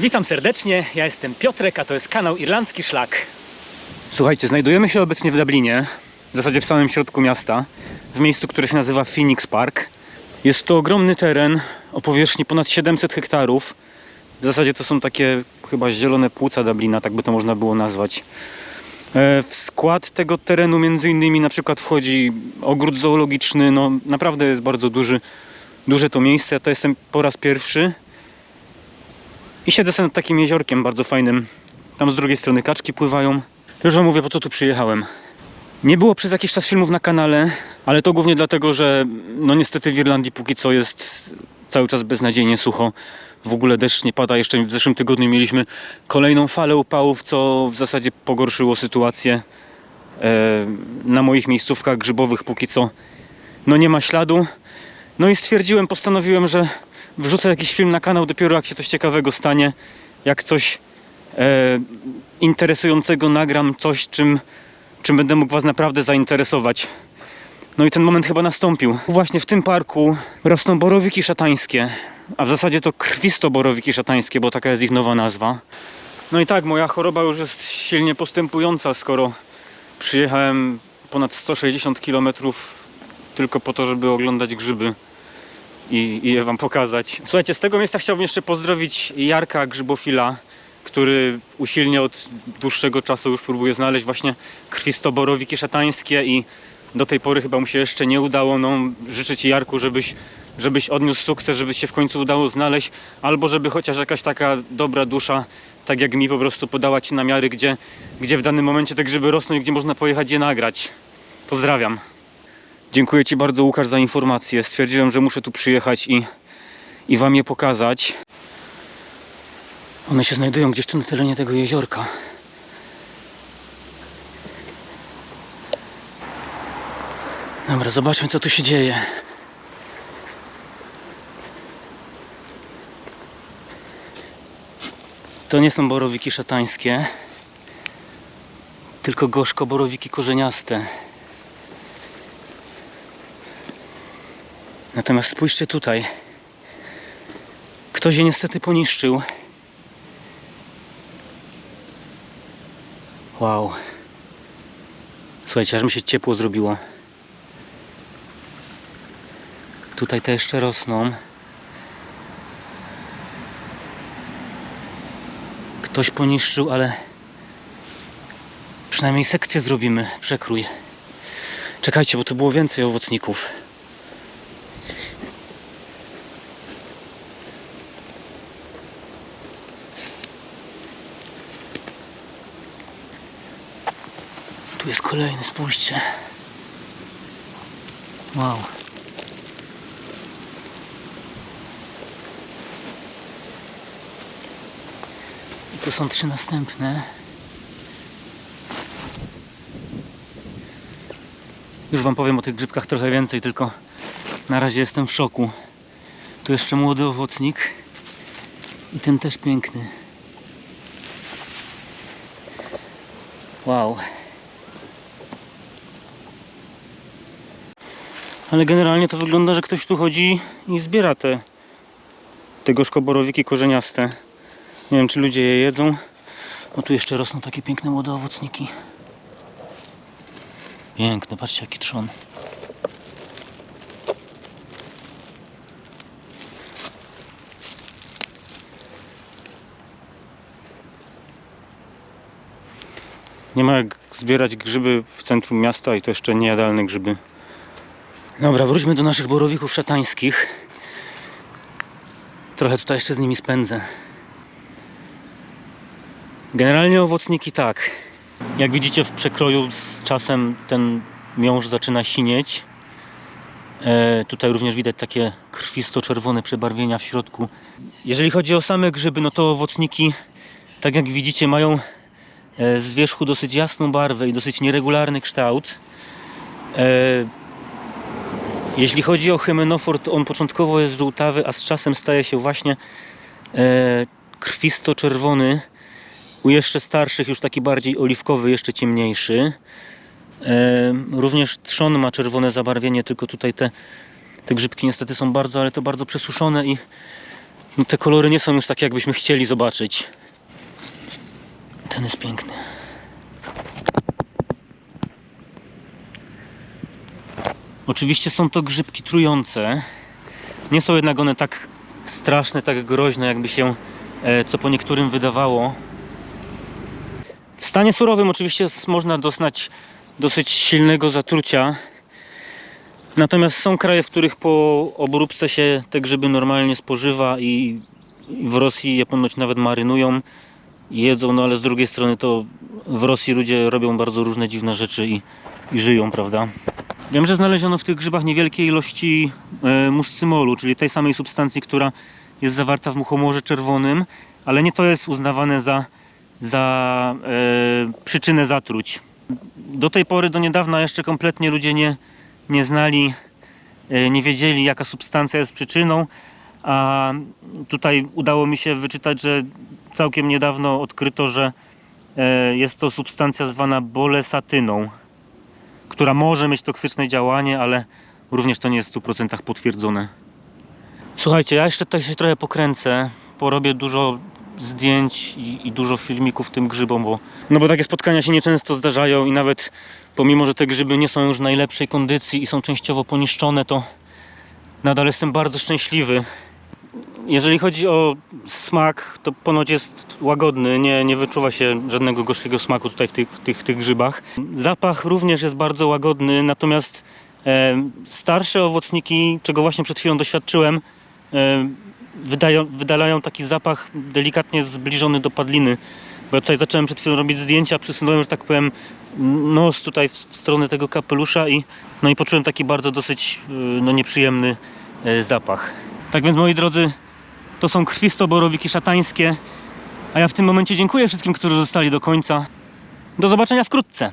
Witam serdecznie, ja jestem Piotrek, a to jest kanał Irlandzki Szlak. Słuchajcie, znajdujemy się obecnie w Dublinie, w zasadzie w samym środku miasta, w miejscu, które się nazywa Phoenix Park. Jest to ogromny teren o powierzchni ponad 700 hektarów. W zasadzie to są takie chyba zielone płuca Dublina, tak by to można było nazwać. E, W skład tego terenu między innymi na przykład wchodzi ogród zoologiczny, no naprawdę jest bardzo duży, duże to miejsce. Ja to jestem po raz pierwszy i siedzę sobie nad takim jeziorkiem bardzo fajnym. Tam z drugiej strony kaczki pływają. Już wam mówię, po co tu przyjechałem. Nie było przez jakiś czas filmów na kanale, ale to głównie dlatego, że no niestety w Irlandii póki co jest cały czas beznadziejnie sucho. W ogóle deszcz nie pada. Jeszcze w zeszłym tygodniu mieliśmy kolejną falę upałów, co w zasadzie pogorszyło sytuację e, na moich miejscówkach grzybowych póki co. No nie ma śladu. No i stwierdziłem, postanowiłem, że wrzucę jakiś film na kanał dopiero jak się coś ciekawego stanie. Jak coś e, interesującego nagram, coś czym, czym będę mógł Was naprawdę zainteresować. No i ten moment chyba nastąpił. Właśnie w tym parku rosną borowiki szatańskie, a w zasadzie to krwisto borowiki szatańskie, bo taka jest ich nowa nazwa. No i tak, moja choroba już jest silnie postępująca, skoro przyjechałem ponad 160 km tylko po to, żeby oglądać grzyby i, i je wam pokazać. Słuchajcie, z tego miejsca chciałbym jeszcze pozdrowić Jarka Grzybofila, który usilnie od dłuższego czasu już próbuje znaleźć właśnie krwistoborowiki szatańskie i do tej pory chyba mu się jeszcze nie udało. No, życzę Ci Jarku, żebyś, żebyś odniósł sukces, żeby się w końcu udało znaleźć, albo żeby chociaż jakaś taka dobra dusza, tak jak mi po prostu podała Ci namiary, gdzie, gdzie w danym momencie te grzyby rosną i gdzie można pojechać je nagrać. Pozdrawiam. Dziękuję Ci bardzo Łukasz za informację. Stwierdziłem, że muszę tu przyjechać i, i Wam je pokazać. One się znajdują gdzieś tu na terenie tego jeziorka. Dobra, zobaczmy co tu się dzieje. To nie są borowiki szatańskie, tylko gorzko borowiki korzeniaste. Natomiast spójrzcie tutaj. Ktoś je niestety poniszczył. Wow. Słuchajcie, aż mi się ciepło zrobiło. Tutaj te jeszcze rosną. Ktoś poniszczył, ale przynajmniej sekcję zrobimy. Przekrój. Czekajcie, bo tu było więcej owocników. Kolejny, spójrzcie. Wow. I tu są trzy następne. Już Wam powiem o tych grzybkach trochę więcej, tylko na razie jestem w szoku. Tu jeszcze młody owocnik i ten też piękny. Wow. Ale generalnie to wygląda, że ktoś tu chodzi i zbiera te, te gorzkoborowiki korzeniaste. Nie wiem, czy ludzie je jedzą. O, tu jeszcze rosną takie piękne młode owocniki. Piękne, patrzcie jaki trzon. Nie ma jak zbierać grzyby w centrum miasta i to jeszcze niejadalne grzyby. Dobra, wróćmy do naszych borowików szatańskich. Trochę tutaj jeszcze z nimi spędzę. Generalnie owocniki tak. Jak widzicie w przekroju z czasem ten miąższ zaczyna sinieć. E, tutaj również widać takie krwisto-czerwone przebarwienia w środku. Jeżeli chodzi o same grzyby, no to owocniki, tak jak widzicie, mają e, z wierzchu dosyć jasną barwę i dosyć nieregularny kształt. E, jeśli chodzi o hymenofor, to on początkowo jest żółtawy, a z czasem staje się właśnie e, krwisto-czerwony. U jeszcze starszych już taki bardziej oliwkowy, jeszcze ciemniejszy. E, również trzon ma czerwone zabarwienie, tylko tutaj te, te grzybki niestety są bardzo, ale to bardzo przesuszone i No te kolory nie są już takie, jakbyśmy chcieli zobaczyć. Ten jest piękny. Oczywiście są to grzybki trujące. Nie są jednak one tak straszne, tak groźne, jakby się e, co po niektórym wydawało. W stanie surowym oczywiście można doznać dosyć silnego zatrucia. Natomiast są kraje, w których po obróbce się te grzyby normalnie spożywa i w Rosji je ponoć nawet marynują jedzą, no ale z drugiej strony to w Rosji ludzie robią bardzo różne dziwne rzeczy i, i żyją, prawda? Wiem, że znaleziono w tych grzybach niewielkie ilości e, muscymolu, czyli tej samej substancji, która jest zawarta w muchomorze czerwonym, ale nie to jest uznawane za, za e, przyczynę zatruć. Do tej pory, do niedawna jeszcze kompletnie ludzie nie, nie znali, e, nie wiedzieli jaka substancja jest przyczyną, a tutaj udało mi się wyczytać, że całkiem niedawno odkryto, że e, jest to substancja zwana bolesatyną, która może mieć toksyczne działanie, ale również to nie jest w 100% potwierdzone. Słuchajcie, ja jeszcze tutaj się trochę pokręcę, porobię dużo zdjęć i, i dużo filmików tym grzybom, bo, no bo takie spotkania się nieczęsto zdarzają i nawet pomimo, że te grzyby nie są już w najlepszej kondycji i są częściowo poniszczone, to nadal jestem bardzo szczęśliwy. Jeżeli chodzi o smak, to ponoć jest łagodny, nie, nie wyczuwa się żadnego gorzkiego smaku tutaj w tych, tych, tych grzybach. Zapach również jest bardzo łagodny, natomiast e, starsze owocniki, czego właśnie przed chwilą doświadczyłem, e, wydają, wydalają taki zapach delikatnie zbliżony do padliny. Bo ja tutaj zacząłem przed chwilą robić zdjęcia, przysunąłem, że tak powiem, nos tutaj w, w stronę tego kapelusza i, no i poczułem taki bardzo dosyć e, no, nieprzyjemny e, zapach. Tak więc moi drodzy, to są krwisto-borowiki szatańskie. A ja w tym momencie dziękuję wszystkim, którzy zostali do końca. Do zobaczenia wkrótce.